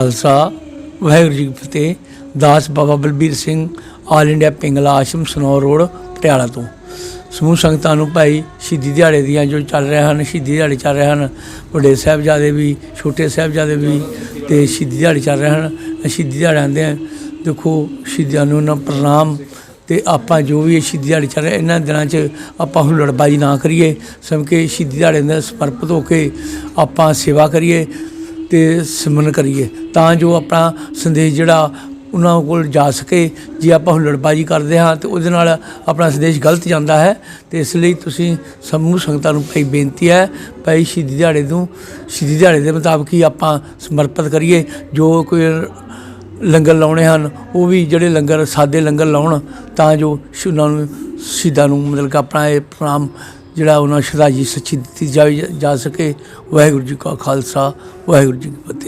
ਖਾਲਸਾ, ਵਾਹਿਗੁਰੂ ਜੀ ਕੀ ਫਤਿਹ। ਦਾਸ ਬਾਬਾ ਬਲਬੀਰ ਸਿੰਘ ਆਲ ਇੰਡੀਆ ਪਿੰਗਲਾ ਆਸ਼ਰਮ, ਸਨੌਰ ਰੋਡ, ਪਟਿਆਲਾ ਤੋਂ। ਸਮੂਹ ਸੰਗਤਾਂ ਨੂੰ ਭਾਈ ਸ਼ਹੀਦੀ ਦਿਹਾੜੇ ਦੀਆਂ ਜੋ ਚੱਲ ਰਹੇ ਹਨ, ਸ਼ਹੀਦੀ ਦਿਹਾੜੇ ਚੱਲ ਰਹੇ ਹਨ। ਵੱਡੇ ਸਾਹਿਬਜ਼ਾਦੇ ਵੀ, ਛੋਟੇ ਸਾਹਿਬਜ਼ਾਦੇ ਵੀ ਤੇ ਸ਼ਹੀਦੀ ਦਿਹਾੜੇ ਚੱਲ ਰਹੇ ਹਨ। ਸ਼ਹੀਦੀ ਦਿਹਾੜਿਆਂ ਦੇ ਦੇਖੋ, ਸ਼ਹੀਦਾਂ ਨੂੰ ਨਾ ਪ੍ਰਣਾਮ ਤੇ ਆਪਾਂ ਜੋ ਵੀ ਸ਼ਹੀਦੀ ਦਿਹਾੜੇ ਚੱਲ ਰਿਹਾ, ਇਹਨਾਂ ਦਿਨਾਂ 'ਚ ਆਪਾਂ ਹੁਲੜਬਾਜ਼ੀ ਨਾ ਕਰੀਏ। ਸਮਕੇ ਸ਼ਹੀਦੀ ਦਿਹਾੜੇ ਦਾ ਸਮਰਪਿਤ ਹੋ ਕੇ ਆਪਾਂ ਸੇਵਾ ਕਰੀਏ। ਤੇ ਸਿਮਰਨ ਕਰੀਏ, ਤਾਂ ਜੋ ਆਪਣਾ ਸੰਦੇਸ਼ ਜਿਹੜਾ ਉਹਨਾਂ ਕੋਲ ਜਾ ਸਕੇ, ਜੇ ਆਪਾਂ ਹੁੱਲੜਬਾਜੀ ਕਰਦੇ ਹਾਂ ਤੇ ਉਹਦੇ ਨਾਲ ਆਪਣਾ ਸੰਦੇਸ਼ ਗਲਤ ਜਾਂਦਾ ਹੈ, ਤੇ ਇਸ ਲਈ ਤੁਸੀਂ ਸਮੂਹ ਸੰਗਤਾਂ ਨੂੰ ਭਾਈ ਬੇਨਤੀ ਹੈ, ਭਾਈ ਸ਼ਹੀਦੀ ਦਿਹਾੜੇ ਨੂੰ, ਸ਼ਹੀਦੀ ਦਿਹਾੜੇ ਦੇ ਮੁਤਾਬਕ ਹੀ ਆਪਾਂ ਸਮਰਪਿਤ ਕਰੀਏ, ਜੋ ਕੋਈ ਲੰਗਰ ਲਾਉਣੇ ਹਨ, ਉਹ ਵੀ ਜਿਹੜੇ ਲੰਗਰ, ਸਾਦੇ ਲੰਗਰ ਲਾਉਣ, ਤਾਂ ਜੋ ਉਹਨਾਂ ਨੂੰ, ਸ਼ਹੀਦਾਂ ਨੂੰ ਮਤਲਬ ਕਿ ਆਪਣਾ ਇਹ ਪ੍ਰਣਾਮ ਜਿਹੜਾ ਉਹਨਾਂ ਨੂੰ ਸ਼ਰਧਾਈ ਸੱਚੀ ਦਿੱਤੀ ਜਾਵੇ, ਜਾ ਸਕੇ। ਵਾਹਿਗੁਰੂ ਜੀ ਕਾ ਖਾਲਸਾ, ਵਾਹਿਗੁਰੂ ਜੀ ਕੀ ਫਤਿਹ।